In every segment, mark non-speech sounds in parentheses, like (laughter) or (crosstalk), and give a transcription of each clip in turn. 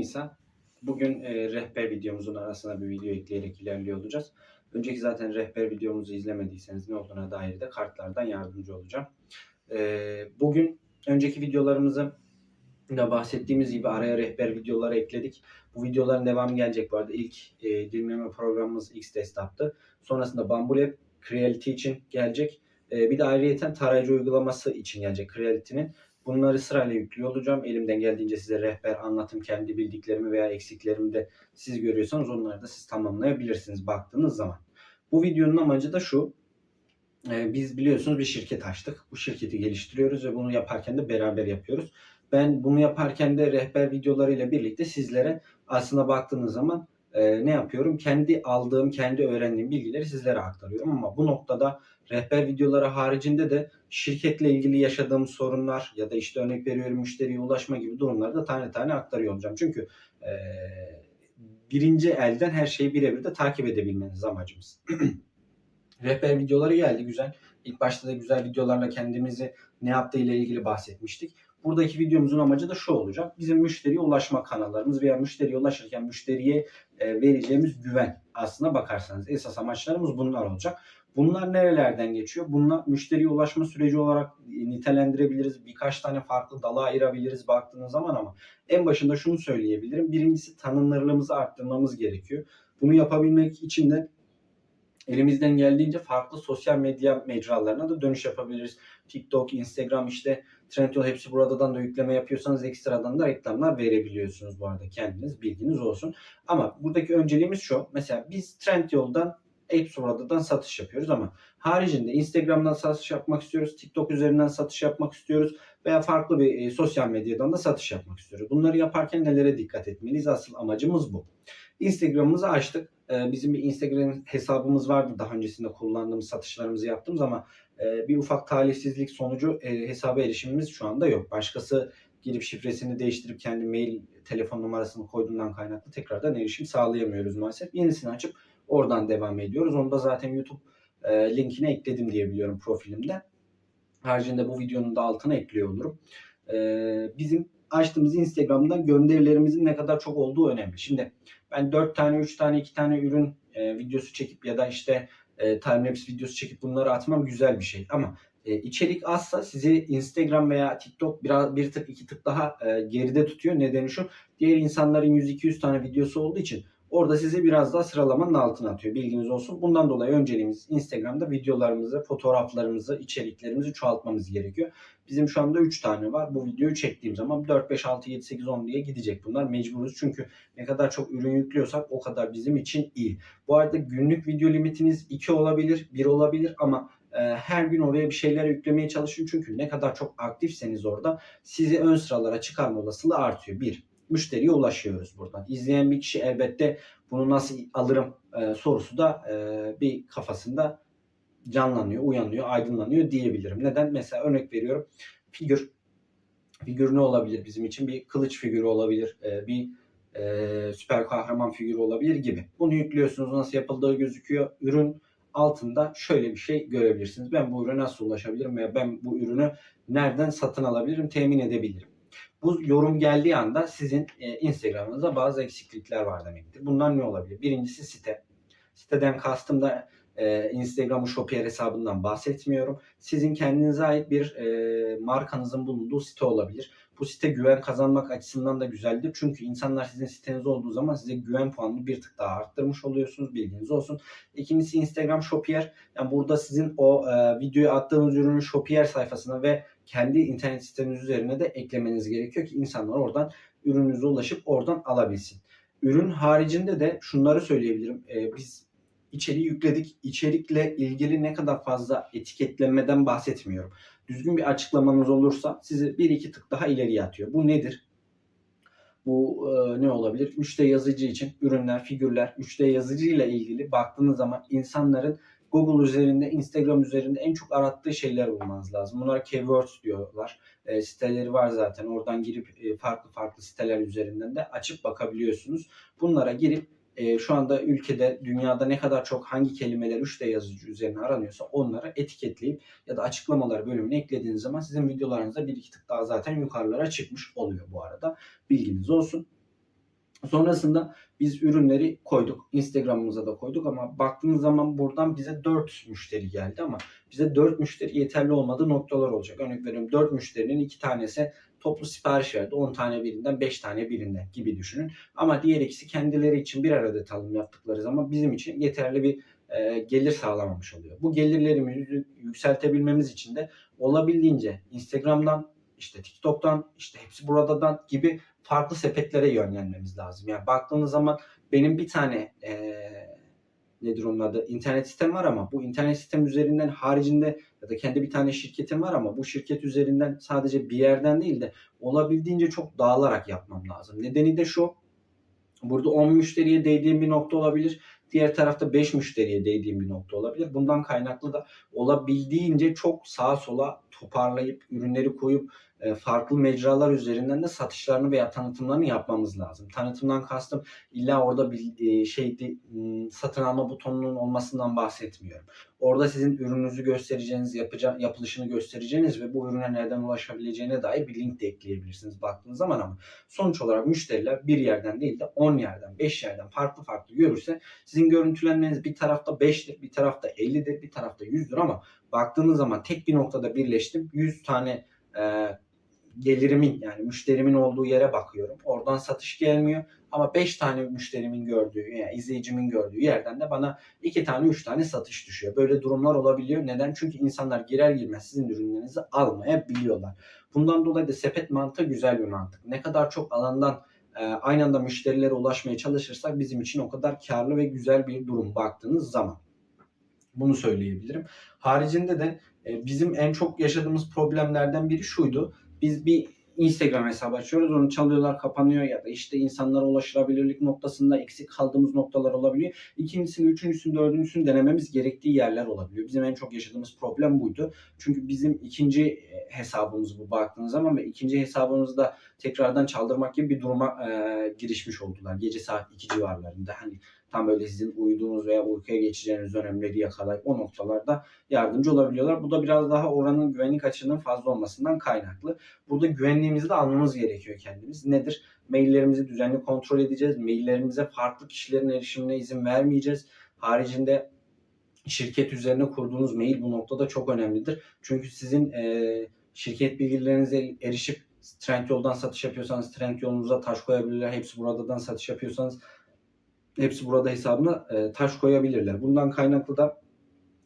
Merhabalar, eee, ben İsa. Bugün eee, rehber videomuzun arasına bir video ekleyerek ilerliyor olacağız. Önceki zaten rehber videomuzu izlemediyseniz ne olduğuna dair de kartlardan yardımcı olacağım. Eee, bugün önceki videolarımızı da bahsettiğimiz gibi araya rehber videoları ekledik. Bu videoların devamı gelecek bu arada. İlk eee dinleme programımız X Desktop'tı. Sonrasında Bamboo Lab Creality için gelecek. Eee, bir de ayrıyeten tarayıcı uygulaması için gelecek Creality'nin. Bunları sırayla yüklüyor olacağım. Elimden geldiğince size rehber anlatım, kendi bildiklerimi veya eksiklerimi de siz görüyorsanız onları da siz tamamlayabilirsiniz baktığınız zaman. Bu videonun amacı da şu. Ee, Biz biliyorsunuz bir şirket açtık. Bu şirketi geliştiriyoruz ve bunu yaparken de beraber yapıyoruz. Ben bunu yaparken de rehber videolarıyla birlikte sizlere aslında baktığınız zaman e, ne yapıyorum? Kendi aldığım, kendi öğrendiğim bilgileri sizlere aktarıyorum ama bu noktada rehber videoları haricinde de şirketle ilgili yaşadığım sorunlar ya da işte örnek veriyorum müşteriye ulaşma gibi durumları da tane tane aktarıyor olacağım. Çünkü e, birinci elden her şeyi birebir de takip edebilmeniz amacımız. (clears throat) rehber videoları geldi güzel. İlk başta da güzel videolarla kendimizi ne yaptığı ile ilgili bahsetmiştik. Buradaki videomuzun amacı da şu olacak. Bizim müşteriye ulaşma kanallarımız veya müşteriye ulaşırken müşteriye e, vereceğimiz güven aslına bakarsanız esas amaçlarımız bunlar olacak. Bunlar nerelerden geçiyor? Bunlar müşteriye ulaşma süreci olarak nitelendirebiliriz. Birkaç tane farklı dala ayırabiliriz baktığınız zaman ama en başında şunu söyleyebilirim. Birincisi tanınırlığımızı arttırmamız gerekiyor. Bunu yapabilmek için de elimizden geldiğince farklı sosyal medya mecralarına da dönüş yapabiliriz. TikTok, Instagram işte Trendyol hepsi buradan da yükleme yapıyorsanız ekstradan da reklamlar verebiliyorsunuz bu arada kendiniz bilginiz olsun. Ama buradaki önceliğimiz şu. Mesela biz Trendyol'dan hepsi buradan satış yapıyoruz ama haricinde Instagram'dan satış yapmak istiyoruz. TikTok üzerinden satış yapmak istiyoruz veya farklı bir e, sosyal medyadan da satış yapmak istiyoruz. Bunları yaparken nelere dikkat etmeliyiz? Asıl amacımız bu. Instagram'ımızı açtık. Ee, bizim bir Instagram hesabımız vardı daha öncesinde kullandığımız satışlarımızı yaptığımız ama e, bir ufak talihsizlik sonucu e, hesaba erişimimiz şu anda yok. Başkası girip şifresini değiştirip kendi mail telefon numarasını koyduğundan kaynaklı tekrardan erişim sağlayamıyoruz maalesef. Yenisini açıp oradan devam ediyoruz. Onu da zaten YouTube e, linkine ekledim diye biliyorum profilimde. Haricinde bu videonun da altına ekliyor olurum. Bizim açtığımız Instagram'da gönderilerimizin ne kadar çok olduğu önemli. Şimdi ben 4 tane, 3 tane, 2 tane ürün e, videosu çekip ya da işte e, timelapse videosu çekip bunları atmam güzel bir şey. Ama e, içerik azsa sizi Instagram veya TikTok biraz bir tık iki tık daha e, geride tutuyor. Nedeni şu. Diğer insanların 100-200 tane videosu olduğu için orada sizi biraz daha sıralamanın altına atıyor. Bilginiz olsun. Bundan dolayı önceliğimiz Instagram'da videolarımızı, fotoğraflarımızı, içeriklerimizi çoğaltmamız gerekiyor. Bizim şu anda 3 tane var. Bu videoyu çektiğim zaman 4, 5, 6, 7, 8, 10 diye gidecek bunlar. Mecburuz çünkü ne kadar çok ürün yüklüyorsak o kadar bizim için iyi. Bu arada günlük video limitiniz 2 olabilir, 1 olabilir ama e, her gün oraya bir şeyler yüklemeye çalışın. Çünkü ne kadar çok aktifseniz orada sizi ön sıralara çıkarma olasılığı artıyor. 1. Müşteriye ulaşıyoruz buradan. İzleyen bir kişi elbette bunu nasıl alırım e, sorusu da e, bir kafasında canlanıyor, uyanıyor, aydınlanıyor diyebilirim. Neden? Mesela örnek veriyorum. Figür. Figür ne olabilir bizim için? Bir kılıç figürü olabilir. e, Bir e, süper kahraman figürü olabilir gibi. Bunu yüklüyorsunuz. Nasıl yapıldığı gözüküyor. Ürün altında şöyle bir şey görebilirsiniz. Ben bu ürüne nasıl ulaşabilirim veya ben bu ürünü nereden satın alabilirim, temin edebilirim. Bu yorum geldiği anda sizin e, Instagram'ınızda bazı eksiklikler var demektir. Bunlar ne olabilir? Birincisi site. Siteden kastım da e, Instagram Shopier hesabından bahsetmiyorum. Sizin kendinize ait bir e, markanızın bulunduğu site olabilir. Bu site güven kazanmak açısından da güzeldir. Çünkü insanlar sizin siteniz olduğu zaman size güven puanını bir tık daha arttırmış oluyorsunuz. Bilginiz olsun. İkincisi Instagram Shopier. Yani burada sizin o e, videoya attığınız ürünü Shopier sayfasına ve kendi internet siteniz üzerine de eklemeniz gerekiyor ki insanlar oradan ürününüze ulaşıp oradan alabilsin. Ürün haricinde de şunları söyleyebilirim. E, biz içeriği yükledik. İçerikle ilgili ne kadar fazla etiketlenmeden bahsetmiyorum. Düzgün bir açıklamanız olursa sizi bir iki tık daha ileriye atıyor. Bu nedir? Bu e, ne olabilir? 3D yazıcı için ürünler, figürler, 3D yazıcı ile ilgili baktığınız zaman insanların Google üzerinde, Instagram üzerinde en çok arattığı şeyler bulmanız lazım. Bunlar keywords diyorlar. E, siteleri var zaten. Oradan girip e, farklı farklı siteler üzerinden de açıp bakabiliyorsunuz. Bunlara girip e, şu anda ülkede, dünyada ne kadar çok hangi kelimeler 3D yazıcı üzerine aranıyorsa onları etiketleyip ya da açıklamalar bölümüne eklediğiniz zaman sizin videolarınızda bir iki tık daha zaten yukarılara çıkmış oluyor bu arada. Bilginiz olsun. Sonrasında biz ürünleri koyduk. Instagram'ımıza da koyduk ama baktığınız zaman buradan bize 4 müşteri geldi ama bize 4 müşteri yeterli olmadığı noktalar olacak. Örnek veriyorum 4 müşterinin 2 tanesi toplu sipariş verdi. 10 tane birinden 5 tane birinden gibi düşünün. Ama diğer ikisi kendileri için birer adet alım yaptıkları zaman bizim için yeterli bir e, gelir sağlamamış oluyor. Bu gelirlerimizi yükseltebilmemiz için de olabildiğince Instagram'dan işte TikTok'tan işte hepsi buradadan gibi farklı sepetlere yönlenmemiz lazım. Yani baktığınız zaman benim bir tane eee nedir onun adı internet sistem var ama bu internet sistem üzerinden haricinde ya da kendi bir tane şirketim var ama bu şirket üzerinden sadece bir yerden değil de olabildiğince çok dağılarak yapmam lazım. Nedeni de şu burada 10 müşteriye değdiğim bir nokta olabilir. Diğer tarafta 5 müşteriye değdiğim bir nokta olabilir. Bundan kaynaklı da olabildiğince çok sağa sola toparlayıp ürünleri koyup e, farklı mecralar üzerinden de satışlarını veya tanıtımlarını yapmamız lazım. Tanıtımdan kastım illa orada bir e, şeydi m, satın alma butonunun olmasından bahsetmiyorum. Orada sizin ürününüzü göstereceğiniz, yapaca, yapılışını göstereceğiniz ve bu ürüne nereden ulaşabileceğine dair bir link de ekleyebilirsiniz baktığınız zaman ama sonuç olarak müşteriler bir yerden değil de 10 yerden, 5 yerden farklı farklı görürse sizin görüntülenmeniz bir tarafta 5'tir, bir tarafta 50'dir, bir tarafta 100'dür ama baktığınız zaman tek bir noktada birleştim. 100 tane e, gelirimin yani müşterimin olduğu yere bakıyorum. Oradan satış gelmiyor. Ama 5 tane müşterimin gördüğü yani izleyicimin gördüğü yerden de bana 2 tane 3 tane satış düşüyor. Böyle durumlar olabiliyor. Neden? Çünkü insanlar girer girmez sizin ürünlerinizi almayabiliyorlar. Bundan dolayı da sepet mantığı güzel bir mantık. Ne kadar çok alandan e, aynı anda müşterilere ulaşmaya çalışırsak bizim için o kadar karlı ve güzel bir durum baktığınız zaman. Bunu söyleyebilirim. Haricinde de e, bizim en çok yaşadığımız problemlerden biri şuydu. Biz bir Instagram hesabı açıyoruz. Onu çalıyorlar, kapanıyor ya da işte insanlara ulaşılabilirlik noktasında eksik kaldığımız noktalar olabiliyor. İkincisini, üçüncüsünü, dördüncüsünü denememiz gerektiği yerler olabiliyor. Bizim en çok yaşadığımız problem buydu. Çünkü bizim ikinci hesabımız bu baktığınız zaman ve ikinci hesabımızda tekrardan çaldırmak gibi bir duruma e, girişmiş oldular. Gece saat 2 civarlarında. Hani tam böyle sizin uyuduğunuz veya uykuya geçeceğiniz dönemleri yakalayıp o noktalarda yardımcı olabiliyorlar. Bu da biraz daha oranın güvenlik açığının fazla olmasından kaynaklı. Burada güvenliğimizi de almamız gerekiyor kendimiz. Nedir? Maillerimizi düzenli kontrol edeceğiz. Maillerimize farklı kişilerin erişimine izin vermeyeceğiz. Haricinde şirket üzerine kurduğunuz mail bu noktada çok önemlidir. Çünkü sizin e, şirket bilgilerinize erişip Trendyol'dan satış yapıyorsanız Trendyol'unuza taş koyabilirler. Hepsi buradan satış yapıyorsanız hepsi burada hesabına e, taş koyabilirler. Bundan kaynaklı da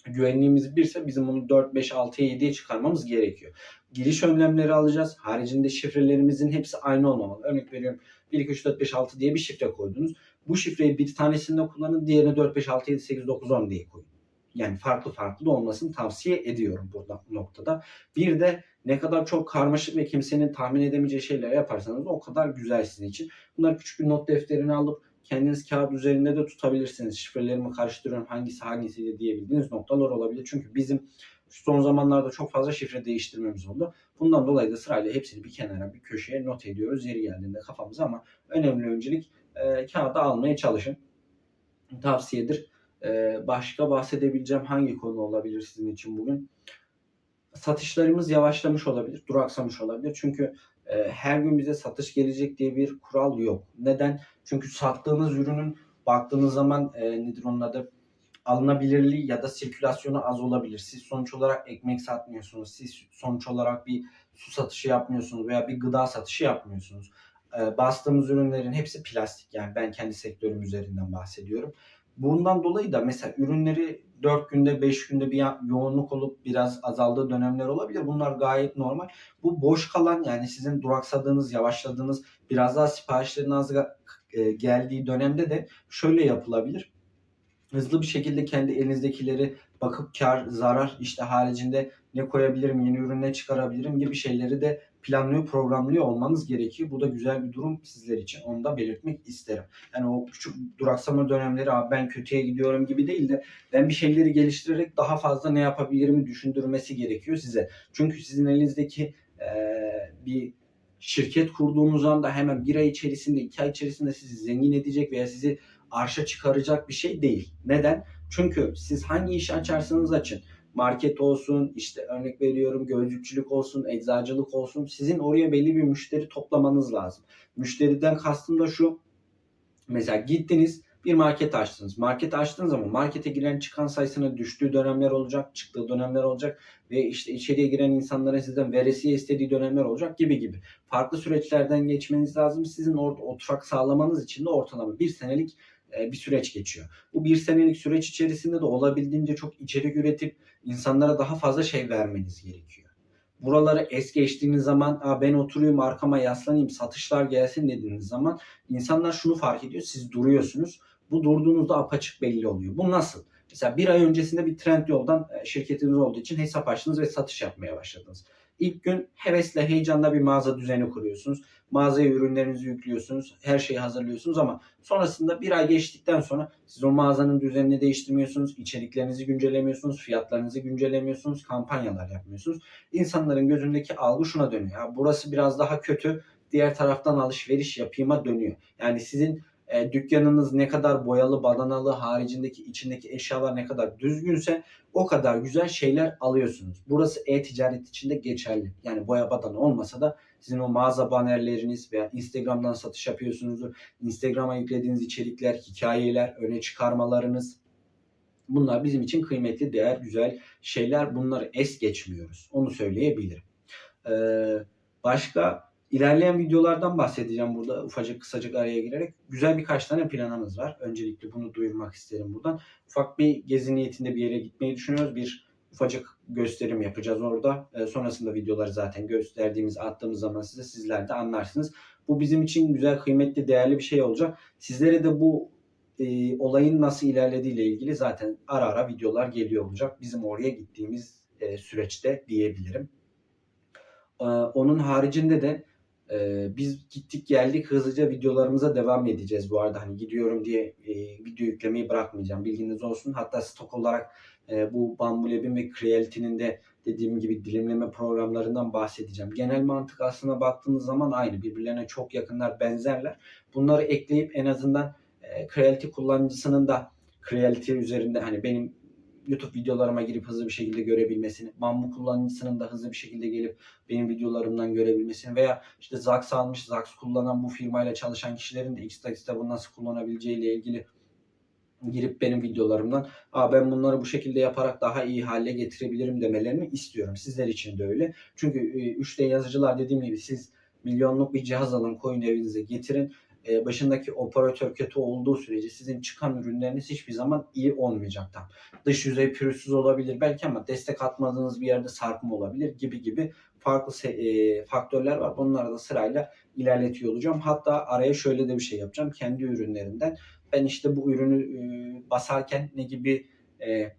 güvenliğimiz birse bizim bunu 4, 5, 6'ya 7'ye çıkarmamız gerekiyor. Giriş önlemleri alacağız. Haricinde şifrelerimizin hepsi aynı olmamalı. Örnek veriyorum 1, 2, 3, 4, 5, 6 diye bir şifre koydunuz. Bu şifreyi bir tanesinde kullanın, diğerini 4, 5, 6, 7, 8, 9, 10 diye koyun. Yani farklı farklı olmasını tavsiye ediyorum burada bu noktada. Bir de ne kadar çok karmaşık ve kimsenin tahmin edemeyeceği şeyler yaparsanız o kadar güzel sizin için. Bunlar küçük bir not defterini alıp kendiniz kağıt üzerinde de tutabilirsiniz. Şifrelerimi karıştırıyorum hangisi hangisi diyebildiğiniz noktalar olabilir. Çünkü bizim son zamanlarda çok fazla şifre değiştirmemiz oldu. Bundan dolayı da sırayla hepsini bir kenara bir köşeye not ediyoruz yeri geldiğinde kafamıza ama önemli öncelik e, kağıda almaya çalışın. Tavsiyedir. E, başka bahsedebileceğim hangi konu olabilir sizin için bugün? Satışlarımız yavaşlamış olabilir, duraksamış olabilir. Çünkü e, her gün bize satış gelecek diye bir kural yok. Neden? Çünkü sattığınız ürünün baktığınız zaman e, nedir onun adı? alınabilirliği ya da sirkülasyonu az olabilir. Siz sonuç olarak ekmek satmıyorsunuz. Siz sonuç olarak bir su satışı yapmıyorsunuz veya bir gıda satışı yapmıyorsunuz. E, bastığımız ürünlerin hepsi plastik. Yani ben kendi sektörüm üzerinden bahsediyorum. Bundan dolayı da mesela ürünleri 4 günde 5 günde bir yoğunluk olup biraz azaldığı dönemler olabilir. Bunlar gayet normal. Bu boş kalan yani sizin duraksadığınız, yavaşladığınız, biraz daha siparişlerin az e, geldiği dönemde de şöyle yapılabilir. Hızlı bir şekilde kendi elinizdekileri bakıp kar, zarar işte haricinde ne koyabilirim, yeni ürün ne çıkarabilirim gibi şeyleri de planlıyor, programlıyor olmanız gerekiyor. Bu da güzel bir durum sizler için. Onu da belirtmek isterim. Yani o küçük duraksama dönemleri abi ben kötüye gidiyorum gibi değil de ben bir şeyleri geliştirerek daha fazla ne yapabilirimi düşündürmesi gerekiyor size. Çünkü sizin elinizdeki ee, bir şirket kurduğunuz anda hemen bir ay içerisinde, iki ay içerisinde sizi zengin edecek veya sizi arşa çıkaracak bir şey değil. Neden? Çünkü siz hangi işi açarsanız açın, market olsun, işte örnek veriyorum gözlükçülük olsun, eczacılık olsun, sizin oraya belli bir müşteri toplamanız lazım. Müşteriden kastım da şu, mesela gittiniz bir market açtınız. Market açtığınız zaman markete giren çıkan sayısının düştüğü dönemler olacak, çıktığı dönemler olacak ve işte içeriye giren insanların sizden veresiye istediği dönemler olacak gibi gibi. Farklı süreçlerden geçmeniz lazım. Sizin orada oturak sağlamanız için de ortalama bir senelik bir süreç geçiyor. Bu bir senelik süreç içerisinde de olabildiğince çok içerik üretip insanlara daha fazla şey vermeniz gerekiyor. Buraları es geçtiğiniz zaman Aa, ben oturayım arkama yaslanayım satışlar gelsin dediğiniz zaman insanlar şunu fark ediyor siz duruyorsunuz. Bu durduğunuzda apaçık belli oluyor. Bu nasıl? Mesela bir ay öncesinde bir trend yoldan e, şirketiniz olduğu için hesap açtınız ve satış yapmaya başladınız. İlk gün hevesle, heyecanla bir mağaza düzeni kuruyorsunuz. Mağazaya ürünlerinizi yüklüyorsunuz. Her şeyi hazırlıyorsunuz ama sonrasında bir ay geçtikten sonra siz o mağazanın düzenini değiştirmiyorsunuz. içeriklerinizi güncellemiyorsunuz. Fiyatlarınızı güncellemiyorsunuz. Kampanyalar yapmıyorsunuz. İnsanların gözündeki algı şuna dönüyor. Ya burası biraz daha kötü. Diğer taraftan alışveriş yapayıma dönüyor. Yani sizin e, dükkanınız ne kadar boyalı, badanalı, haricindeki içindeki eşyalar ne kadar düzgünse o kadar güzel şeyler alıyorsunuz. Burası e-ticaret için de geçerli. Yani boya badana olmasa da sizin o mağaza banerleriniz veya Instagram'dan satış yapıyorsunuzdur. Instagram'a yüklediğiniz içerikler, hikayeler, öne çıkarmalarınız bunlar bizim için kıymetli, değer, güzel şeyler. Bunları es geçmiyoruz. Onu söyleyebilirim. Ee, başka İlerleyen videolardan bahsedeceğim burada ufacık kısacık araya girerek. Güzel birkaç tane planımız var. Öncelikle bunu duyurmak isterim buradan. Ufak bir gezi niyetinde bir yere gitmeyi düşünüyoruz. Bir ufacık gösterim yapacağız orada. E, sonrasında videoları zaten gösterdiğimiz, attığımız zaman size sizler de anlarsınız. Bu bizim için güzel, kıymetli, değerli bir şey olacak. Sizlere de bu e, olayın nasıl ilerlediği ile ilgili zaten ara ara videolar geliyor olacak. Bizim oraya gittiğimiz e, süreçte diyebilirim. E, onun haricinde de ee, biz gittik geldik hızlıca videolarımıza devam edeceğiz bu arada. Hani gidiyorum diye e, video yüklemeyi bırakmayacağım. Bilginiz olsun. Hatta stok olarak e, bu Bambulab'in ve Creality'nin de dediğim gibi dilimleme programlarından bahsedeceğim. Genel mantık aslına baktığınız zaman aynı. Birbirlerine çok yakınlar, benzerler. Bunları ekleyip en azından e, Creality kullanıcısının da Creality üzerinde hani benim YouTube videolarıma girip hızlı bir şekilde görebilmesini, Bambu kullanıcısının da hızlı bir şekilde gelip benim videolarımdan görebilmesini veya işte Zax almış, Zax kullanan bu firmayla çalışan kişilerin de Xtax'te bunu nasıl kullanabileceği ile ilgili girip benim videolarımdan Aa, ben bunları bu şekilde yaparak daha iyi hale getirebilirim demelerini istiyorum. Sizler için de öyle. Çünkü 3D yazıcılar dediğim gibi siz milyonluk bir cihaz alın koyun evinize getirin e, başındaki operatör kötü olduğu sürece sizin çıkan ürünleriniz hiçbir zaman iyi olmayacak. Dış yüzey pürüzsüz olabilir belki ama destek atmadığınız bir yerde sarkma olabilir gibi gibi farklı e, faktörler var. Bunları da sırayla ilerletiyor olacağım. Hatta araya şöyle de bir şey yapacağım. Kendi ürünlerimden ben işte bu ürünü e, basarken ne gibi e,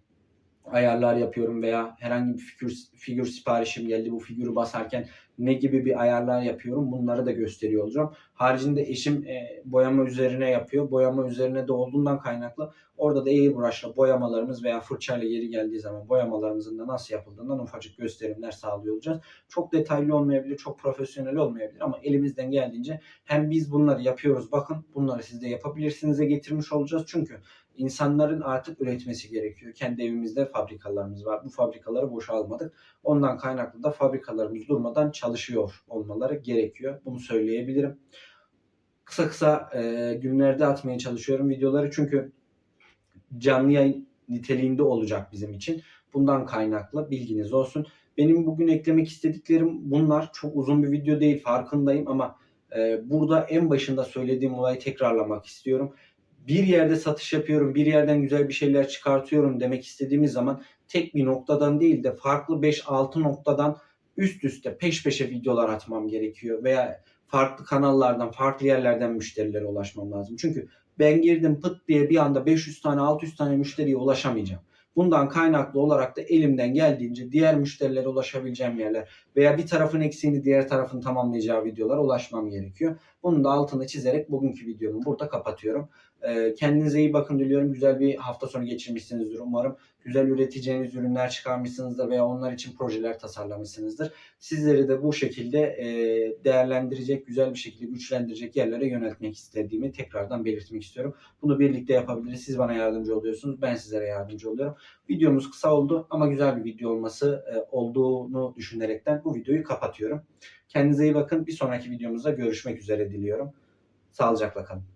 ayarlar yapıyorum veya herhangi bir figür, figür siparişim geldi bu figürü basarken ne gibi bir ayarlar yapıyorum bunları da gösteriyor olacağım. Haricinde eşim e, boyama üzerine yapıyor. Boyama üzerine de olduğundan kaynaklı orada da airbrush'la boyamalarımız veya fırçayla yeri geldiği zaman boyamalarımızın da nasıl yapıldığından ufacık gösterimler sağlıyor olacağız. Çok detaylı olmayabilir, çok profesyonel olmayabilir ama elimizden geldiğince hem biz bunları yapıyoruz bakın bunları siz de yapabilirsiniz'e getirmiş olacağız. Çünkü insanların artık üretmesi gerekiyor. Kendi evimizde fabrikalarımız var. Bu fabrikaları boşalmadık. Ondan kaynaklı da fabrikalarımız durmadan çalışıyor olmaları gerekiyor. Bunu söyleyebilirim. Kısa kısa e, günlerde atmaya çalışıyorum videoları çünkü canlı yayın niteliğinde olacak bizim için. Bundan kaynaklı bilginiz olsun. Benim bugün eklemek istediklerim bunlar. Çok uzun bir video değil farkındayım ama e, burada en başında söylediğim olayı tekrarlamak istiyorum bir yerde satış yapıyorum, bir yerden güzel bir şeyler çıkartıyorum demek istediğimiz zaman tek bir noktadan değil de farklı 5-6 noktadan üst üste peş peşe videolar atmam gerekiyor veya farklı kanallardan, farklı yerlerden müşterilere ulaşmam lazım. Çünkü ben girdim pıt diye bir anda 500 tane 600 tane müşteriye ulaşamayacağım. Bundan kaynaklı olarak da elimden geldiğince diğer müşterilere ulaşabileceğim yerler veya bir tarafın eksiğini diğer tarafın tamamlayacağı videolara ulaşmam gerekiyor. Bunun da altını çizerek bugünkü videomu burada kapatıyorum. Ee, kendinize iyi bakın diliyorum. Güzel bir hafta sonu geçirmişsinizdir umarım. Güzel üreteceğiniz ürünler çıkarmışsınızdır veya onlar için projeler tasarlamışsınızdır. Sizleri de bu şekilde e, değerlendirecek, güzel bir şekilde güçlendirecek yerlere yöneltmek istediğimi tekrardan belirtmek istiyorum. Bunu birlikte yapabiliriz. Siz bana yardımcı oluyorsunuz. Ben sizlere yardımcı oluyorum. Videomuz kısa oldu ama güzel bir video olması e, olduğunu düşünerekten bu videoyu kapatıyorum. Kendinize iyi bakın. Bir sonraki videomuzda görüşmek üzere diliyorum. Sağlıcakla kalın.